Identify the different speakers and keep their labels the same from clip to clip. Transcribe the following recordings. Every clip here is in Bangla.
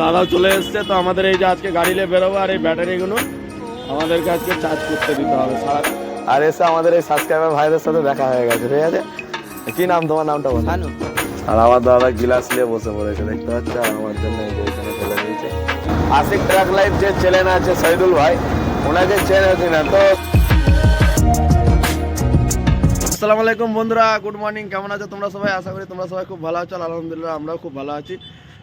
Speaker 1: দাদাও চলে এসছে তো আমাদের এই যে আজকে গাড়ি নিয়ে বেরোবো আর এই ব্যাটারিগুলো আমাদেরকে আজকে চার্জ করতে দিতে হবে সারা আর এসে আমাদের এই সাবস্ক্রাইবার ভাইদের সাথে দেখা হয়ে গেছে ঠিক আছে? কি নাম তোমার নামটা বলো? আর আমার দাদা গিলাস নিয়ে বসে পড়েছে দেখতে পাচ্ছ? আর আমার জন্য এই যে এখানে ফেলে দিয়েছে। আশিক ট্রাক লাইফ যে চ্যানেল আছে শহীদুল ভাই ওনাকে চেনে না তো আসসালামু আলাইকুম বন্ধুরা গুড মর্নিং কেমন আছো তোমরা সবাই? আশা করি তোমরা সবাই খুব ভালো আছো আলহামদুলিল্লাহ আমরাও খুব ভালো আছি।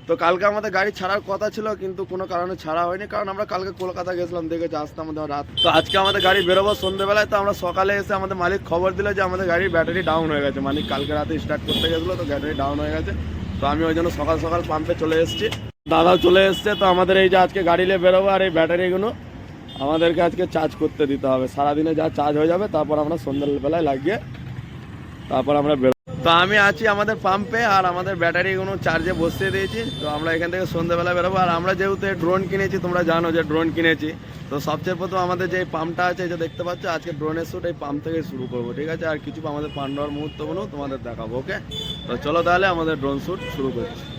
Speaker 1: তো কালকে আমাদের গাড়ি ছাড়ার কথা ছিল, কিন্তু কোনো কারণে ছাড়া হয়নি, কারণ আমরা কালকে কলকাতা গেছিলাম, দেখেছি আসতে আমাদের রাত। তো আজকে আমাদের গাড়ি বেরোবো সন্ধ্যেবেলায় তো আমরা সকালে এসে আমাদের মালিক খবর দিল যে আমাদের গাড়ির ব্যাটারি ডাউন হয়ে গেছে। মালিক কালকে রাতে স্টার্ট করতে গেছিল, তো ব্যাটারি ডাউন হয়ে গেছে। তো আমি ওই জন্য সকাল সকাল পাম্পে চলে এসেছি। দাদাও চলে এসছে, তো আমাদের এই যে আজকে গাড়ি নিয়ে বেরোবো আর এই ব্যাটারিগুলো আমাদেরকে আজকে চার্জ করতে দিতে হবে। সারাদিনে যা চার্জ হয়ে যাবে, তারপর আমরা সন্ধ্যাবেলায় লাগিয়ে তারপর আমরা বেরো তো আমি আছি আমাদের পাম্পে আর আমাদের ব্যাটারি কোনো চার্জে বসিয়ে দিয়েছি। তো আমরা এখান থেকে সন্ধ্যাবেলা বেরোবো। আর আমরা যেহেতু ড্রোন কিনেছি, তোমরা জানো যে ড্রোন কিনেছি। তো সবচেয়ে প্রথম আমাদের যে পাম্পটা আছে যে দেখতে পাচ্ছ, আজকে ড্রোনের শ্যুট এই পাম্প থেকে শুরু করব, ঠিক আছে? আর কিছু আমাদের পান্ডার মুহূর্তগুলো তোমাদের দেখাবো ওকে তো চলো তাহলে আমাদের ড্রোন শ্যুট শুরু করছি।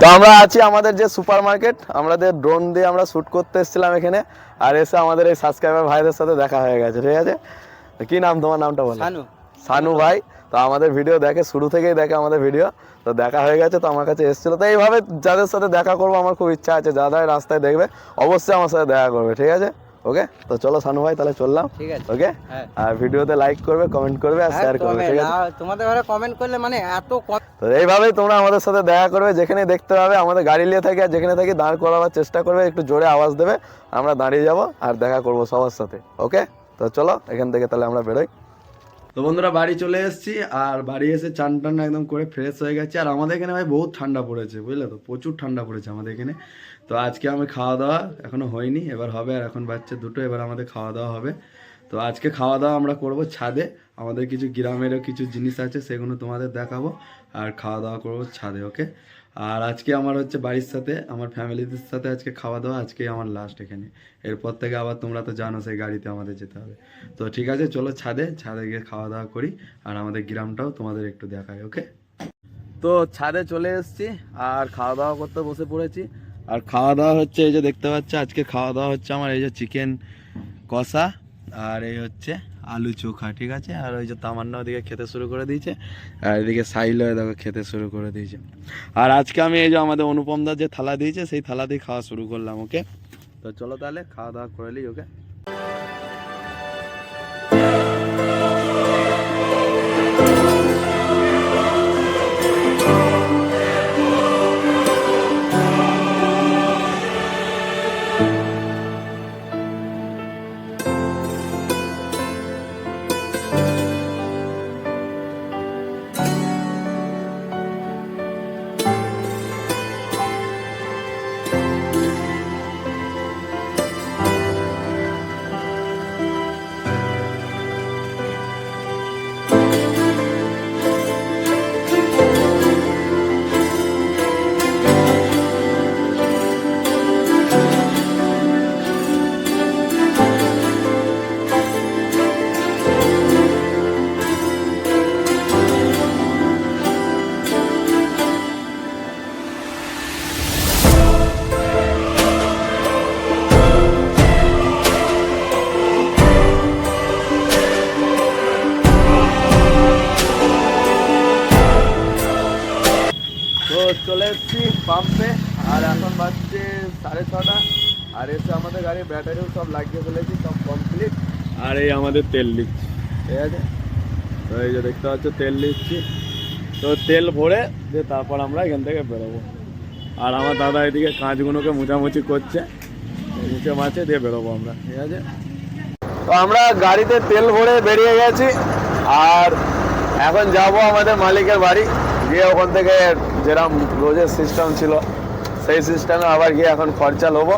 Speaker 1: তো আমরা আছি আমাদের যে সুপার মার্কেট আমাদের ড্রোন দিয়ে আমরা শ্যুট করতে এসেছিলাম এখানে আর এসে আমাদের এই সাবস্ক্রাইবার ভাইদের সাথে দেখা হয়ে গেছে ঠিক আছে? কি নাম তোমার নামটা বলো?
Speaker 2: শানু
Speaker 1: সানু ভাই তো আমাদের ভিডিও দেখে শুরু থেকেই দেখে আমাদের ভিডিও তো দেখা হয়ে গেছে তো আমার কাছে এসেছিল তো এইভাবে যাদের সাথে দেখা করব আমার খুব ইচ্ছা আছে যারা রাস্তায় দেখবে অবশ্যই আমার সাথে দেখা করবে ঠিক আছে? ওকে তো চলো সানু ভাই তাহলে চললাম।
Speaker 2: ঠিক আছে।
Speaker 1: ওকে
Speaker 2: হ্যাঁ।
Speaker 1: আর ভিডিওতে লাইক করবে কমেন্ট করবে আর
Speaker 2: হ্যাঁ,
Speaker 1: শেয়ার করবে ঠিক আছে?
Speaker 2: তোমাদের ঘরে কমেন্ট করলে মানে এত
Speaker 1: তো এইভাবে তোমরা আমাদের সাথে দেখা করবে যেখানে দেখতে পাবে আমাদের গাড়ি নিয়ে থাকি আর যেখানে থাকি দাঁড় করাবার চেষ্টা করবে একটু জোরে আওয়াজ দেবে আমরা দাঁড়িয়ে যাব আর দেখা করব সবার সাথে। ওকে তো চলো এখান থেকে তাহলে আমরা বেরোই। তো বন্ধুরা, বাড়ি চলে এসেছি আর বাড়ি এসে চান টান একদম করে ফ্রেশ হয়ে গেছে। আর আমাদের এখানে ভাই বহুত ঠান্ডা পড়েছে, বুঝলে তো? প্রচুর ঠান্ডা পড়েছে আমাদের এখানে। তো আজকে আমি খাওয়া দাওয়া এখনও হয়নি, এবার হবে আর এখন বাচ্চা দুটো, এবার আমাদের খাওয়া দাওয়া হবে। তো আজকে খাওয়া দাওয়া আমরা করব ছাদে। আমাদের কিছু গ্রামেরও কিছু জিনিস আছে, সেগুলো তোমাদের দেখাবো। আর খাওয়া দাওয়া করব ছাদে ওকে আর আজকে আমার হচ্ছে বাড়ির সাথে, আমার ফ্যামিলিদের সাথে আজকে খাওয়া দাওয়া, আজকে আমার লাস্ট এখানে। এরপর থেকে আবার তোমরা তো জানো সেই গাড়িতে আমাদের যেতে হবে। তো ঠিক আছে, চলো ছাদে ছাদে গিয়ে খাওয়া দাওয়া করি আর আমাদের গ্রামটাও তোমাদের একটু দেখাই ওকে তো ছাদে চলে এসেছি আর খাওয়া দাওয়া করতে বসে পড়েছি। আর খাওয়া দাওয়া হচ্ছে এই যে দেখতে পাচ্ছ, আজকে খাওয়া দাওয়া হচ্ছে আমার এই যে চিকেন কষা আর এই হচ্ছে আলু চোখা, ঠিক আছে? আর ওই যে তামান্না ওদিকে খেতে শুরু করে দিয়েছে, আর এদিকে সাইলও দেখো খেতে শুরু করে দিয়েছে। আর আজকে আমি এই যে আমাদের অনুপম দা যে থালা দিয়েছে, সেই থালা দিয়ে খাওয়া শুরু করলাম, ওকে? তো চলো তাহলে, খাওয়া দাওয়া করে নিই, ওকে? চলে এসেছি পাম্পে আর এখন বাজছে সাড়ে ছটা আর এসে আমাদের গাড়ির ব্যাটারিও সব লাগিয়ে ফেলেছি সব কমপ্লিট আর এই আমাদের তেল দিচ্ছি। ঠিক আছে? তো এই যে দেখতে পাচ্ছ তেল দিচ্ছি। তো তেল ভরে দিয়ে তারপর আমরা এখান থেকে বেরোবো। আর আমার দাদা এদিকে কাঁচগুলোকে মোছামুছি করছে। মুছে মাছে দিয়ে বেরোবো আমরা। ঠিক আছে? তো আমরা গাড়িতে তেল ভরে বেরিয়ে গেছি আর এখন যাব আমাদের মালিকের বাড়ি। গিয়ে ওখান থেকে যেরকম রোজের সিস্টেম ছিল, সেই সিস্টেমে আবার গিয়ে এখন খরচা নেব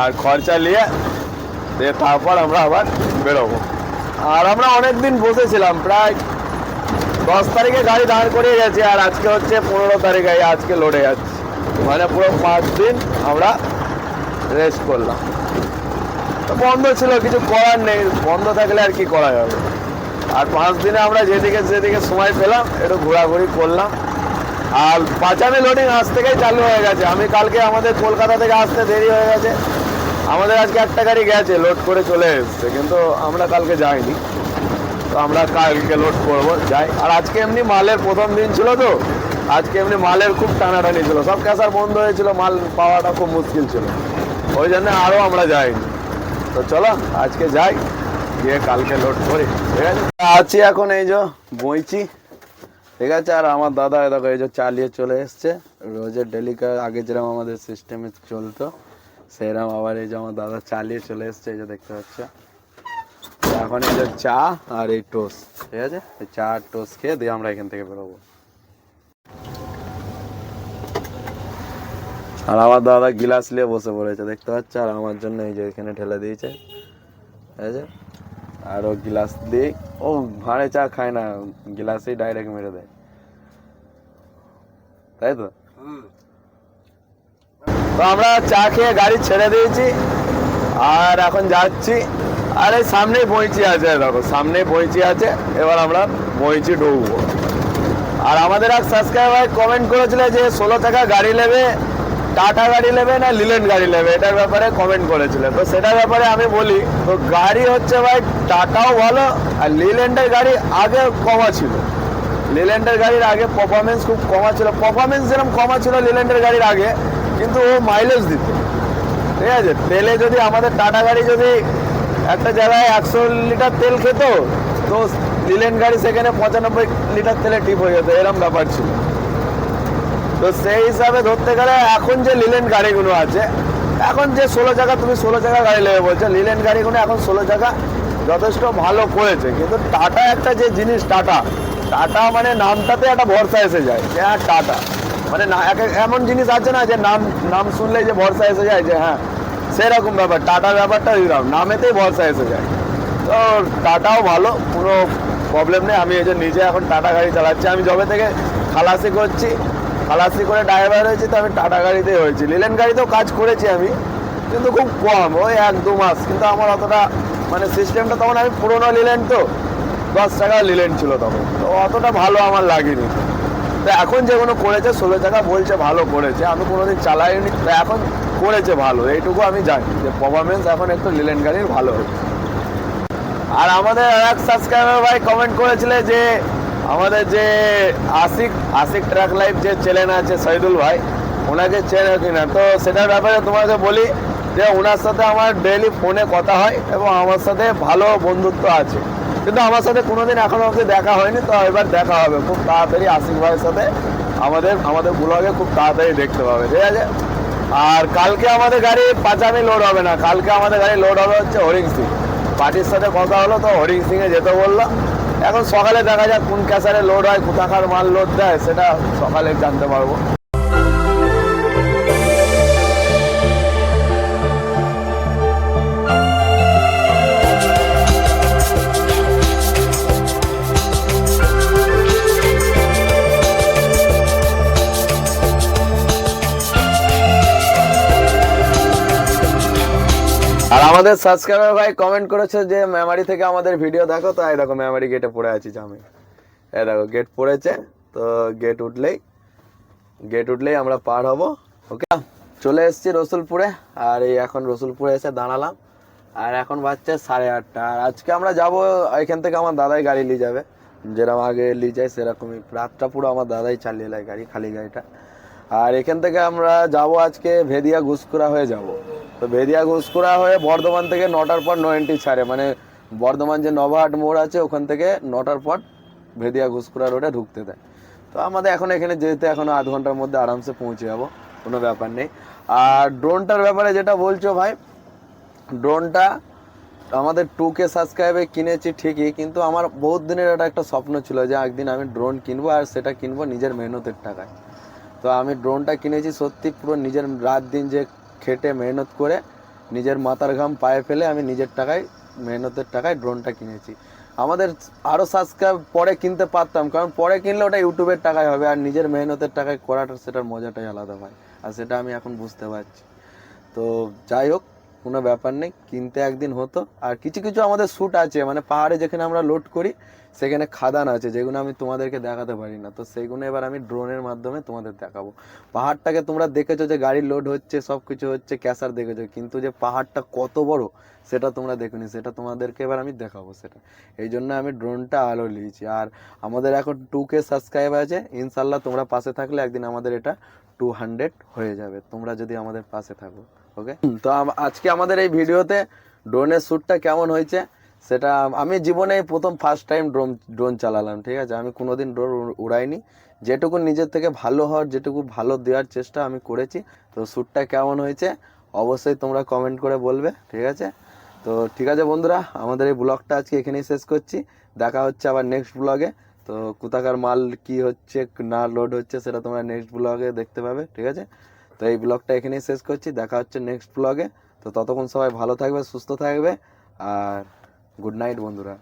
Speaker 1: আর খরচা নিয়ে দিয়ে তারপর আমরা আবার বেরোবো। আর আমরা অনেক দিন বসেছিলাম, প্রায় দশ তারিখে গাড়ি দাঁড় করিয়ে গেছি, আর আজকে হচ্ছে পনেরো তারিখে আজকে লোডে যাচ্ছি। মানে পুরো পাঁচ দিন আমরা রেস্ট করলাম। তো বন্ধ ছিল, কিছু করার নেই, বন্ধ থাকলে আর কি করা যাবে? আর পাঁচ দিনে আমরা যেদিকে যেদিকে সময় পেলাম, একটু ঘোরাঘুরি করলাম। আর পাঁচামি লোডিং আজ থেকেই চালু হয়ে গেছে। আমি কালকে আমাদের কলকাতা থেকে আসতে দেরি হয়ে গেছে। আমাদের আজকে একটা গাড়ি গেছে লোড করে চলে এসছে। কিন্তু আমরা কালকে যাইনি। তো আমরা কালকে লোড করব, যাই। আর আজকে এমনি মালের প্রথম দিন ছিল তো। আজকে এমনি মালের খুব টানাটানি ছিল। সব ক্যাসার বন্ধ হয়েছিল, মাল পাওয়াটা খুব মুশকিল ছিল। ওই জন্য আরও আমরা যাইনি। তো চলো, আজকে যাই। গিয়ে কালকে লোড করি, ঠিক আছে? আছি এখন এই যে বইছি ঠিক আছে? আর আমার দাদা দেখো, এই যে চালিয়ে চলে এসছে। রোজের ডেলিকা আগে যেরকম আমাদের সিস্টেমে চলতো, সেরকম আবার এই যে আমার দাদা চালিয়ে চলে এসছে, এই যে দেখতে পাচ্ছ? এখন এই যে চা আর এই টোস্ট ঠিক আছে? এই চা আর টোস্ট খেয়ে দিয়ে আমরা এখান থেকে বেরোবো। আর আমার দাদা গিলাস নিয়ে বসে পড়েছে, দেখতে পাচ্ছ? আর আমার জন্য এই যে এখানে ঠেলে দিয়েছে, ঠিক আছে? আর ও গিলাস দিয়ে ও ভাঁড়ে চা খায় না গিলাসেই ডাইরেক্ট মেরে দেয়। তাই তো? তো আমরা চা খেয়ে গাড়ি ছেড়ে দিয়েছি আর এখন যাচ্ছি। আর এই সামনেই বইচি আছে দেখো সামনেই বইচি আছে এবার আমরা বইচি ঢুকবো। আর আমাদের এক সাবস্ক্রাইবার কমেন্ট করেছিল যে ষোলো টাকা গাড়ি নেবে টাটা গাড়ি নেবে না লিলেন গাড়ি নেবে? এটার ব্যাপারে কমেন্ট করেছিল। তো সেটার ব্যাপারে আমি বলি, তো গাড়ি হচ্ছে ভাই টাটাও ভালো আর লিল্যান্ডের গাড়ি আগে কমা ছিল। লিল্যান্ডের গাড়ির আগে পারফরমেন্স খুব কমা ছিল। পারফরমেন্স যেরকম কমা ছিল লিল্যান্ডের গাড়ির আগে, কিন্তু ও মাইলেজ দিত। ঠিক আছে? তেলে যদি আমাদের টাটা গাড়ি যদি একটা জায়গায় একশো লিটার তেল খেত, তো লিলেন গাড়ি সেখানে পঁচানব্বই লিটার তেলে টিপ হয়ে যেত। এরকম ব্যাপার ছিল। তো সেই হিসাবে ধরতে গেলে এখন যে লিলেন গাড়িগুলো আছে, এখন যে ষোলো চাকা, তুমি ষোলো চাকা গাড়ি নেবে বলছো লিলেন গাড়িগুলো এখন ষোলো চাকা যথেষ্ট ভালো করেছে। কিন্তু টাটা একটা যে জিনিস টাটা টাটা মানে নামটাতে একটা ভরসা এসে যায় যে হ্যাঁ টাটা মানে না, এক- এমন জিনিস আছে না যে নাম নাম শুনলে যে ভরসা এসে যায় যে হ্যাঁ সেরকম ব্যাপার টাটার ব্যাপারটা এরকম নামেতেই ভরসা এসে যায়। তো টাটাও ভালো, কোনো প্রবলেম নেই, আমি এই যে নিজে এখন টাটা গাড়ি চালাচ্ছি, আমি যবে থেকে খালাসি করছি খালাসি করে ড্রাইভার হয়েছি তো আমি টাটা গাড়িতেই হয়েছি। লিলেন গাড়িতেও কাজ করেছি আমি, কিন্তু খুব কম, ওই এক দু মাস। কিন্তু আমার অতটা মানে সিস্টেমটা তখন আমি পুরোনো লিলেন তো, দশ টাকা লিলেন ছিল তখন। তো অতটা ভালো আমার লাগেনি। তো এখন যেগুলো করেছে, ষোলো টাকা বলছে, ভালো করেছে। আমি কোনোদিন চালাইনি, তো এখন করেছে ভালো। এইটুকু আমি জানি যে পারফরমেন্স এখন একটু লিলেন গাড়ির ভালো হয়েছে। আর আমাদের এক সাবস্ক্রাইবার ভাই কমেন্ট করেছিল যে আমাদের যে আশিক আশিক ট্র্যাক লাইফ যে চ্যানেল আছে শহীদুল ভাই, ওনাকে চেনে কিনা তো সেটার ব্যাপারে তোমাকে বলি যে ওনার সাথে আমার ডেইলি ফোনে কথা হয় এবং আমার সাথে ভালো বন্ধুত্ব আছে। কিন্তু আমার সাথে কোনোদিন এখনও অবধি দেখা হয়নি, তো এবার দেখা হবে। খুব তাড়াতাড়ি আশিক ভাইয়ের সাথে আমাদের আমাদের ব্লগে খুব তাড়াতাড়ি দেখতে পাবে, ঠিক আছে? আর কালকে আমাদের গাড়ি পাঁচামি লোড হবে না। কালকে আমাদের গাড়ি লোড হবে হচ্ছে হরিং সিং। পার্টির সাথে কথা হলো তো হরিং সিংয়ে যেতে বলল এখন সকালে দেখা যাক কোন ক্যাসারে লোড হয়, কোথাকার মাল লোড দেয়, সেটা সকালে জানতে পারব। আমাদের সাবস্ক্রাইবার ভাই কমেন্ট করেছে যে মেমারি থেকে আমাদের ভিডিও দেখো। তো, এই দেখো মেমারি গেটে পড়ে আছি আমি। এই দেখো গেট পড়েছে। তো গেট উঠলেই গেট উঠলেই আমরা পার হব। ওকে চলে এসেছি রসুলপুরে। আর এই এখন রসুলপুরে এসে দাঁড়ালাম। আর এখন বাচ্চা সাড়ে আটটা। আর আজকে আমরা যাব, এখান থেকে আমার দাদাই গাড়ি নিয়ে যাবে। যেরকম আগে নিয়ে যায়, সেরকমই। রাতটা পুরো আমার দাদাই চালিয়ে নেয় গাড়ি, খালি গাড়িটা। আর এখান থেকে আমরা যাব আজকে ভেদিয়া ঘুসকুড়া হয়ে যাব। তো ভেদিয়া ঘুসকুড়া হয়ে বর্ধমান থেকে নটার পর নয়নটি ছাড়ে। মানে বর্ধমান যে নবাহাট মোড় আছে, ওখান থেকে নটার পর ভেদিয়া ঘুসকুড়া রোডে ঢুকতে দেয়। তো আমাদের এখন এখানে যেতে এখনও আধ ঘণ্টার মধ্যে আরামসে পৌঁছে যাব, কোনো ব্যাপার নেই। আর ড্রোনটার ব্যাপারে যেটা বলছো ভাই ড্রোনটা আমাদের টু কে সাবস্ক্রাইবে কিনেছি ঠিকই, কিন্তু আমার বহুত দিনের এটা একটা স্বপ্ন ছিল যে একদিন আমি ড্রোন কিনবো আর সেটা কিনবো নিজের মেহনতের টাকায়। তো আমি ড্রোনটা কিনেছি সত্যি পুরো নিজের রাত দিন যে খেটে মেহনত করে নিজের মাথার ঘাম পায়ে ফেলে আমি নিজের টাকায়, মেহনতের টাকায় ড্রোনটা কিনেছি। আমাদের আরও সাবস্ক্রাইব পরে কিনতে পারতাম, কারণ পরে কিনলে ওটা ইউটিউবের টাকায় হবে আর নিজের মেহনতের টাকায় করাটা সেটার মজাটাই আলাদা হয় আর সেটা আমি এখন বুঝতে পারছি। তো যাই হোক কোনো ব্যাপার নেই, কিনতে একদিন হতো। আর কিছু কিছু আমাদের শ্যুট আছে মানে পাহাড়ে যেখানে আমরা লোড করি, সেখানে খাদান আছে, যেগুলো আমি তোমাদেরকে দেখাতে পারি না। তো সেইগুলো এবার আমি ড্রোনের মাধ্যমে তোমাদের দেখাবো। পাহাড়টাকে তোমরা দেখেছ যে গাড়ি লোড হচ্ছে সব কিছু হচ্ছে, ক্যাসার দেখেছ, কিন্তু যে পাহাড়টা কত বড়, সেটা তোমরা দেখোনি। সেটা তোমাদেরকে এবার আমি দেখাবো সেটা। এই জন্য আমি ড্রোনটা আলো নিয়েছি। আর আমাদের এখন টু কে সাবস্ক্রাইব আছে ইনশাল্লাহ তোমরা পাশে থাকলে একদিন আমাদের এটা টু হান্ড্রেড হয়ে যাবে। তোমরা যদি আমাদের পাশে থাকো। ওকে তো আজকে আমাদের এই ভিডিওতে ড্রোনের শ্যুটটা কেমন হয়েছে, সেটা আমি জীবনে প্রথম ফার্স্ট টাইম ড্রোন ড্রোন চালালাম, ঠিক আছে? আমি কোনোদিন ড্রোন উড়াইনি। যেটুকু নিজের থেকে ভালো হওয়ার, যেটুকু ভালো দেওয়ার চেষ্টা আমি করেছি, তো শ্যুটটা কেমন হয়েছে অবশ্যই তোমরা কমেন্ট করে বলবে, ঠিক আছে? তো ঠিক আছে বন্ধুরা, আমাদের এই ব্লগটা আজকে এখানেই শেষ করছি। দেখা হচ্ছে আবার নেক্সট ব্লগে তো কোথাকার মাল কি হচ্ছে, না লোড হচ্ছে, সেটা তোমরা নেক্সট ব্লগে দেখতে পাবে, ঠিক আছে? তো এই ব্লগটা এখানেই শেষ করছি। দেখা হচ্ছে নেক্সট ব্লগে তো ততক্ষণ সবাই ভালো থাকবে, সুস্থ থাকবে। আর গুড নাইট বন্ধুরা।